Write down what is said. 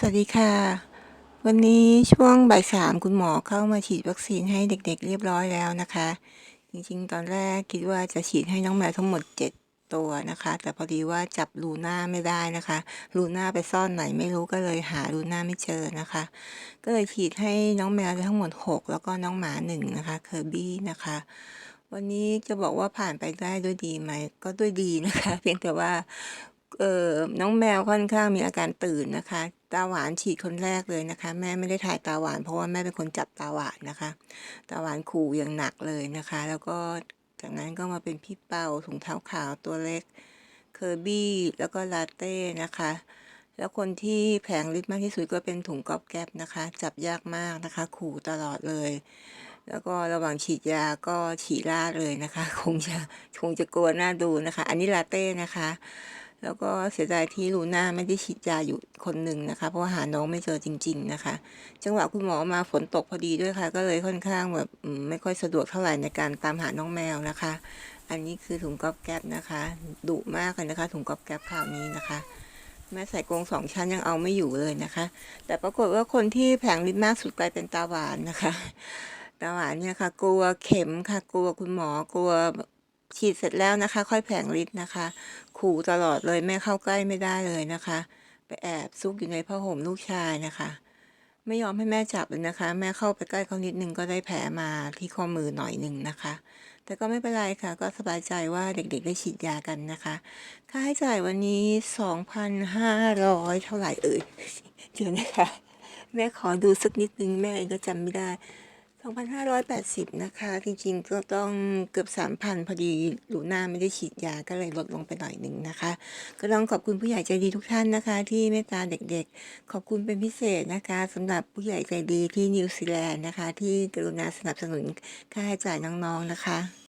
สวัสดีค่ะ วันนี้ช่วงบ่ายสามคุณหมอเข้ามาฉีดวัคซีนให้เด็กๆ เรียบร้อยแล้วนะคะ จริงๆ ตอนแรกคิดว่าจะฉีดให้น้องแมวทั้งหมด 7 ตัวนะคะ แต่พอดีว่าจับลูน่าไม่ได้นะคะลูน่าไปซ่อนไหนไม่รู้ก็เลยหาลูน่าไม่เจอนะคะ ก็เลยฉีดให้น้องแมวทั้งหมด 6 แล้วก็น้องหมาหนึ่งนะคะเคอร์บี้นะคะวันนี้จะบอกว่าผ่านไปได้ด้วยดีไหมก็ด้วยดีนะคะ เพียงแต่ว่า เออน้องแมวค่อนข้างมีอาการตื่นนะคะ ตาหวานฉีดคนแรกเลยนะคะ แม่ไม่ได้ถ่ายตาหวาน เพราะว่าแม่เป็นคนจับตาหวานนะคะ ตาหวานขู่อย่างหนักเลยนะคะ แล้วก็จากนั้นก็มาเป็นพี่เป่าถุงเท้าขาวตัวเล็กเคอร์บี้แล้วก็ลาเต้นะคะแล้วคนที่แผงฤทธิ์มากที่สุดก็เป็นถุงก๊อบแก๊บนะคะ จับยากมากนะคะ ขู่ตลอดเลย แล้วก็ระหว่างฉีดยาก็ฉี่ราดเลยนะคะ คงจะคงจะกลัวหน้าดูนะคะ อันนี้ลาเต้นะคะ แล้วก็เสียดายที่ลูน่าไม่ได้ฉีดยาอยู่คนหนึ่งนะคะ เพราะว่าหาน้องไม่เจอจริง ๆนะคะ จังหวะคุณหมอมาฝนตกพอดีด้วยค่ะ ก็เลยค่อนข้างแบบไม่ค่อยสะดวกเท่าไหร่ในการตามหาน้องแมวนะคะ อันนี้คือถุงก๊อบแก๊บนะคะดุมากเลยนะคะ ถุงก๊อบแก๊บคราวนี้นะคะแม่ใส่กรงสองชั้นยังเอาไม่อยู่เลยนะคะ แต่ปรากฏว่าคนที่แผลงฤทธิ์มากสุดกลายเป็นตาหวานนะคะ ตาหวานเนี่ยค่ะ กลัวเข็มค่ะ กลัวคุณหมอกลัว ฉีดเสร็จแล้วนะคะ ค่อยแผงฤทธิ์นะคะ ขู่ตลอดเลยแม่เข้าใกล้ไม่ได้เลยนะคะ ไปแอบซุกอยู่ในผ้าห่มลูกชายนะคะ ไม่ยอมให้แม่จับเลยนะคะ แม่เข้าไปใกล้เขานิดนึงก็ได้แผลมาที่ข้อมือหน่อยหนึ่งนะคะ แต่ก็ไม่เป็นไรค่ะ ก็สบายใจว่าเด็กๆได้ฉีดยากันนะคะ ค่าใช้จ่ายวันนี้ 2,500 เท่าไหร่เอ่ยเดี๋ยวนะคะแม่ขอดูสักนิดนึงแม่เองก็จำไม่ได้ 2,580 นะคะ จริงๆ ก็ต้องเกือบ 3,000 พอดีหลูน่าไม่ได้ฉีดยาก็เลยลดลงไปหน่อยหนึ่งนะคะ ก็ต้องขอบคุณผู้ใหญ่ใจดีทุกท่านนะคะ ที่เมตตาเด็กๆ ขอบคุณเป็นพิเศษนะคะสำหรับผู้ใหญ่ใจดีที่นิวซีแลนด์นะคะ ที่กรุณาสนับสนุนค่าใช้จ่ายน้องๆนะคะ